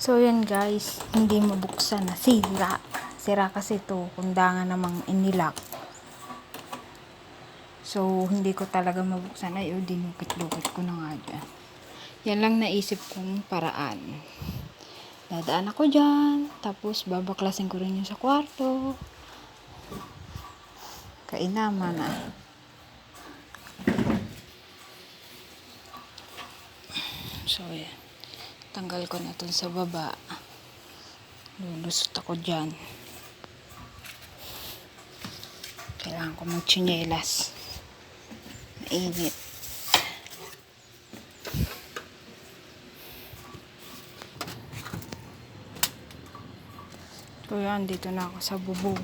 So, yun guys, hindi mabuksan na. Sira. Sira kasi to kundangan namang inilak. So, hindi ko talaga mabuksan. Ay, o, dinukit-dukit ko na nga dyan. Yan lang naisip kong paraan. Dadaan ako dyan. Tapos, babaklasin ko rin yung sa kwarto. Kainaman na. So, yan. Tanggal ko na itong sa baba. Lulusot ako dyan. Kailangan ko magchinelas. Mainit. So yan, dito na ako sa bubong.